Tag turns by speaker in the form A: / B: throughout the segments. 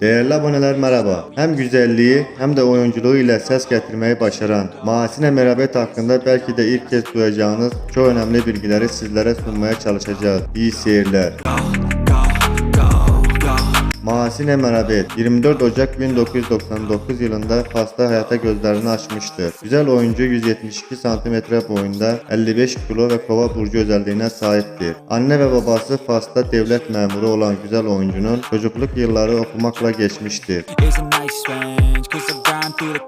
A: Değerli aboneler merhaba. Hem güzelliği hem de oyunculuğu ile ses getirmeyi başaran Mahsine Merabet hakkında belki de ilk kez duyacağınız çok önemli bilgileri sizlere sunmaya çalışacağız. İyi seyirler. Mahsine Merabet 24 Ocak 1999 yılında Fas'ta hayata gözlerini açmıştır. Güzel oyuncu 172 cm boyunda 55 kilo ve kova burcu özelliğine sahiptir. Anne ve babası Fas'ta devlet memuru olan güzel oyuncunun çocukluk yılları okumakla geçmiştir.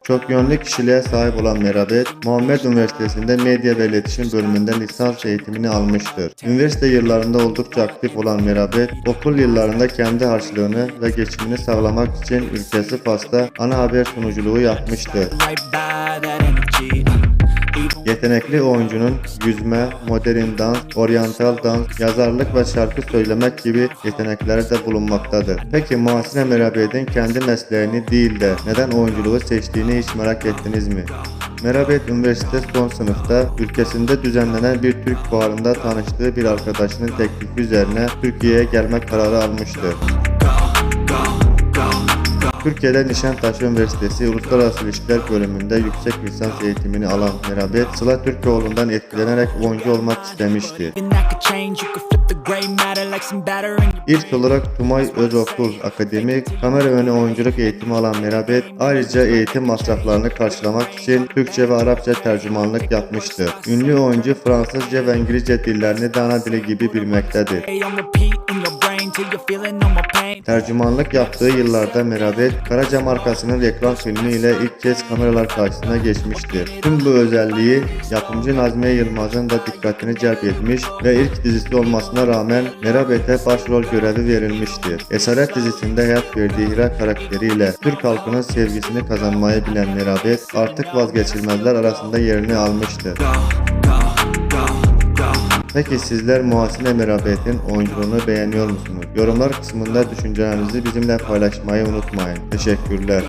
A: Çok yönlü kişiliğe sahip olan Merabet, Muhammed Üniversitesi'nde medya ve iletişim bölümünde lisans eğitimini almıştır. Üniversite yıllarında oldukça aktif olan Merabet, okul yıllarında kendi harçlığını ve geçimini sağlamak için ülkesi Fas'ta ana haber sunuculuğu.
B: Even
A: Yetenekli oyuncunun yüzme, modern dans, oryantal dans, yazarlık ve şarkı söylemek gibi yetenekleri de bulunmaktadır. Peki Muhasine Merabet'in kendi mesleğini değil de neden oyunculuğu seçtiğini hiç merak ettiniz mi? Merabet üniversite son sınıfta ülkesinde düzenlenen bir Türk fuarında tanıştığı bir arkadaşının teklifi üzerine Türkiye'ye gelme kararı almıştır. Türkiye'de Nişantaşı Üniversitesi Uluslararası İlişkiler bölümünde yüksek lisans eğitimini alan Merabet, Sıla Türkoğlu'ndan etkilenerek oyuncu olmak istemişti. İlk olarak Tumay Özokul Akademi kamera önü oyunculuk eğitimi alan Merabet, ayrıca eğitim masraflarını karşılamak için Türkçe ve Arapça tercümanlık yapmıştır. Ünlü oyuncu Fransızca ve İngilizce dillerini de ana dili gibi bilmektedir. Tercümanlık yaptığı yıllarda Merabet, Karaca markasının reklam filmi ile ilk kez kameralar karşısına geçmiştir. Tüm bu özelliği yapımcı Nazmiye Yılmaz'ın da dikkatini celp etmiş ve ilk dizisi olmasına rağmen Merabet'e başrol görevi verilmiştir. Esaret dizisinde hayat verdiği Hira karakteriyle Türk halkının sevgisini kazanmayı bilen Merabet artık vazgeçilmezler arasında yerini almıştır. Peki sizler Muhasine Merabet'in oyunculuğunu beğeniyor musunuz? Yorumlar kısmında düşüncelerinizi bizimle paylaşmayı unutmayın. Teşekkürler.